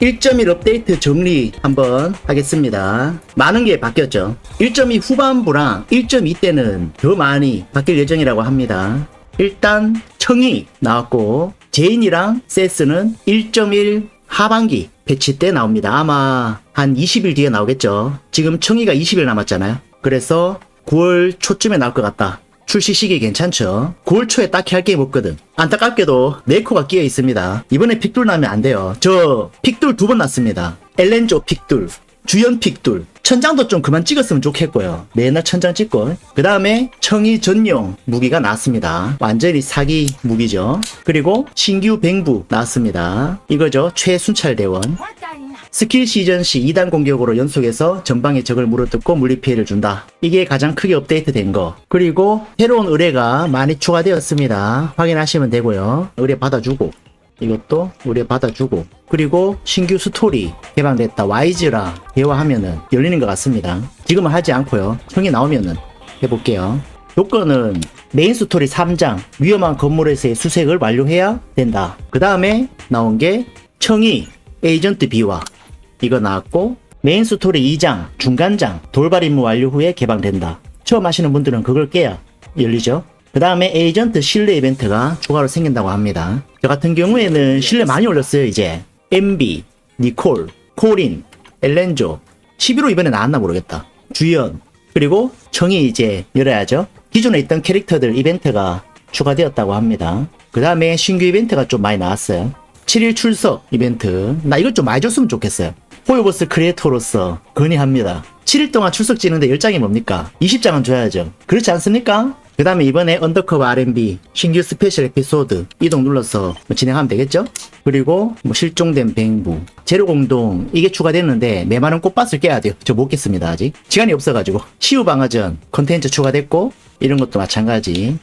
1.1 업데이트 정리 한번 하겠습니다. 많은 게 바뀌었죠. 1.2 후반부랑 1.2 때는 더 많이 바뀔 예정이라고 합니다. 일단 청이 나왔고 제인이랑 세스는 1.1 하반기 패치 때 나옵니다. 아마 한 20일 뒤에 나오겠죠. 지금 청이가 20일 남았잖아요. 그래서 9월 초쯤에 나올 것 같다. 출시 시기 괜찮죠? 9월 초에 딱히 할게 없거든. 안타깝게도 네코가 끼어 있습니다. 이번에 픽돌 나면 안 돼요. 저 픽돌 두 번 났습니다. 엘렌조 픽돌, 주연 픽돌. 천장도 좀 그만 찍었으면 좋겠고요. 맨날 천장 찍고. 그 다음에 청이 전용 무기가 나왔습니다. 완전히 사기 무기죠. 그리고 신규 뱅부 나왔습니다. 이거죠. 최순찰 대원. 스킬 시전 시 2단 공격으로 연속해서 전방에 적을 물어뜯고 물리 피해를 준다. 이게 가장 크게 업데이트된 거. 그리고 새로운 의뢰가 많이 추가되었습니다. 확인하시면 되고요. 의뢰 받아주고 이것도 의뢰 받아주고 그리고 신규 스토리 개방됐다. 와이즈랑 대화하면은 열리는 것 같습니다. 지금은 하지 않고요. 형이 나오면은 해볼게요. 요건은 메인 스토리 3장 위험한 건물에서의 수색을 완료해야 된다. 그 다음에 나온 게 청이 에이전트 비와 이거 나왔고 메인 스토리 2장 중간장 돌발 임무 완료 후에 개방된다. 처음 하시는 분들은 그걸 깨야 열리죠. 그 다음에 에이전트 실내 이벤트가 추가로 생긴다고 합니다. 저 같은 경우에는 실내 많이 올렸어요 이제. MB, 니콜, 코린, 엘렌조 11호 이번에 나왔나 모르겠다. 주연 그리고 청이 이제 열어야죠. 기존에 있던 캐릭터들 이벤트가 추가되었다고 합니다. 그 다음에 신규 이벤트가 좀 많이 나왔어요. 7일 출석 이벤트. 나 이것 좀 많이 줬으면 좋겠어요. 호요버스 크리에이터로서 건의합니다. 7일 동안 출석 지는데 10장이 뭡니까? 20장은 줘야죠. 그렇지 않습니까? 그 다음에 이번에 언더커버 R&B 신규 스페셜 에피소드 이동 눌러서 뭐 진행하면 되겠죠? 그리고 뭐 실종된 뱅부 재료 공동 이게 추가됐는데 메마른 꽃밭을 깨야 돼요. 저 못 깼습니다 아직 시간이 없어가지고 시우 방어전 컨텐츠 추가됐고 이런 것도 마찬가지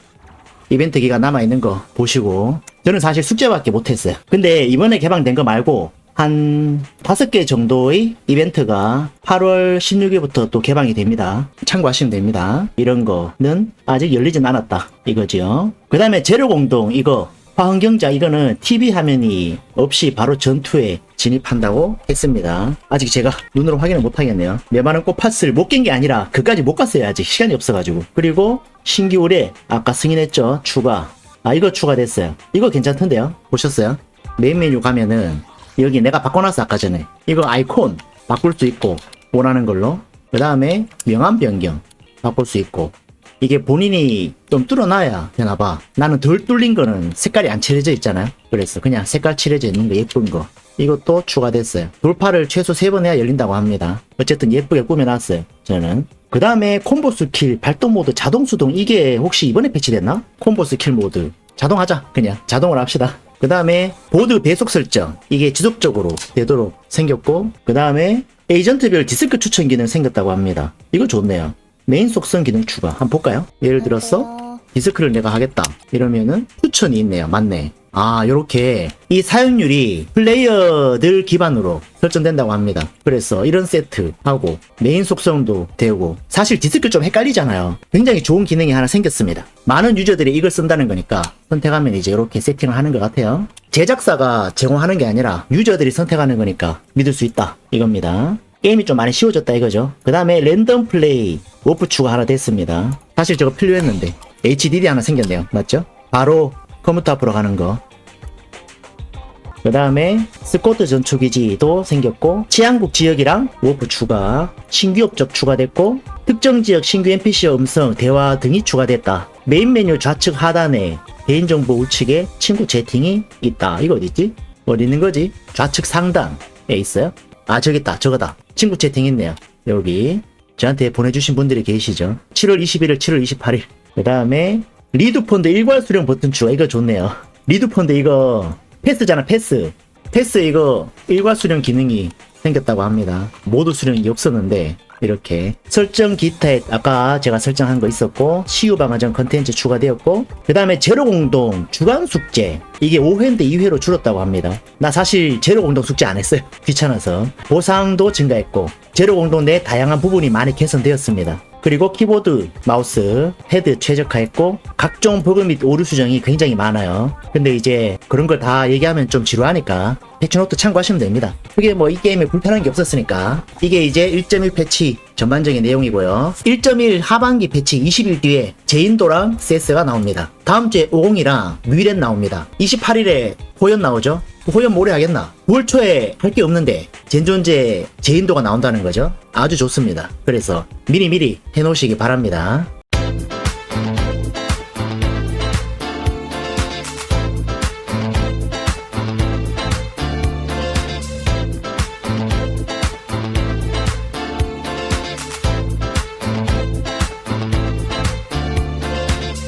이벤트 기간 남아있는 거 보시고 저는 사실 숙제밖에 못했어요 근데 이번에 개방된 거 말고 한 다섯 개 정도의 이벤트가 8월 16일부터 또 개방이 됩니다. 참고하시면 됩니다. 이런 거는 아직 열리진 않았다. 이거죠. 그 다음에 재료 공동 이거 화환경자 이거는 TV 화면이 없이 바로 전투에 진입한다고 했습니다. 아직 제가 눈으로 확인을 못 하겠네요. 메마른 꽃팥을 못 깬 게 아니라 그까지 못 갔어요. 아직 시간이 없어가지고. 그리고 의뢰 아까 승인했죠. 추가. 아 이거 추가됐어요. 이거 괜찮던데요. 보셨어요? 메인 메뉴 가면은 여기 내가 바꿔놨어 아까 전에. 이거 아이콘 바꿀 수 있고 원하는 걸로. 그 다음에 명암 변경 바꿀 수 있고. 이게 본인이 좀 뚫어놔야 되나봐. 나는 덜 뚫린 거는 색깔이 안 칠해져 있잖아요. 그래서 그냥 색깔 칠해져 있는 거 예쁜 거. 이것도 추가됐어요. 돌파를 최소 3번 해야 열린다고 합니다. 어쨌든 예쁘게 꾸며놨어요 저는. 그 다음에 콤보 스킬 발동 모드 자동 수동. 이게 혹시 이번에 패치됐나? 콤보 스킬 모드 자동하자 그냥. 자동으로 합시다. 그 다음에 보드 배속 설정. 이게 지속적으로 되도록 생겼고 그 다음에 에이전트별 디스크 추천 기능 생겼다고 합니다. 이거 좋네요. 메인 속성 기능 추가. 한번 볼까요? 예를 들어서 디스크를 내가 하겠다. 이러면은 추천이 있네요. 맞네. 아 요렇게 이 사용률이 플레이어들 기반으로 설정된다고 합니다. 그래서 이런 세트 하고 메인 속성도 되고 사실 디스크 좀 헷갈리잖아요. 굉장히 좋은 기능이 하나 생겼습니다. 많은 유저들이 이걸 쓴다는 거니까 선택하면 이제 이렇게 세팅을 하는 것 같아요. 제작사가 제공하는 게 아니라 유저들이 선택하는 거니까 믿을 수 있다. 이겁니다. 게임이 좀 많이 쉬워졌다 이거죠. 그 다음에 랜덤 플레이 워프 추가 하나 됐습니다. 사실 저거 필요했는데 HDD 하나 생겼네요 맞죠? 바로 컴퓨터 앞으로 가는 거. 그 다음에 스코트 전투기지도 생겼고 치안국 지역이랑 워프 추가 신규 업적 추가됐고 특정 지역 신규 NPC 음성 대화 등이 추가됐다 메인 메뉴 좌측 하단에 개인정보 우측에 친구 채팅이 있다 이거 어디있지? 어디 있는 거지? 좌측 상단에 있어요? 아 저기 있다 저거다 친구 채팅 있네요 여기 저한테 보내주신 분들이 계시죠 7월 21일 7월 28일 그 다음에 리드펀드 일괄 수령 버튼 추가. 이거 좋네요. 리드펀드 이거 패스잖아 패스. 패스 이거 일괄 수령 기능이 생겼다고 합니다. 모두 수령이 없었는데 이렇게 설정 기타에 아까 제가 설정한 거 있었고 시유 방어전 컨텐츠 추가되었고 그 다음에 제로 공동 주간 숙제. 이게 5회인데 2회로 줄었다고 합니다. 나 사실 제로 공동 숙제 안 했어요. 귀찮아서 보상도 증가했고 제로 공동 내 다양한 부분이 많이 개선되었습니다 그리고 키보드, 마우스, 패드 최적화했고 각종 버그 및 오류 수정이 굉장히 많아요. 근데 이제 그런 걸 다 얘기하면 좀 지루하니까 패치노트 참고하시면 됩니다. 그게 뭐 이 게임에 불편한 게 없었으니까 이게 이제 1.1 패치 전반적인 내용이고요. 1.1 하반기 패치 20일 뒤에 제인도랑 CS가 나옵니다. 다음 주에 50이랑 뮤렌 나옵니다. 28일에 호연 나오죠? 호연 모레 하겠나? 9월 초에 할 게 없는데 젠존제 제인도가 나온다는 거죠. 아주 좋습니다. 그래서 미리미리 해놓으시기 바랍니다.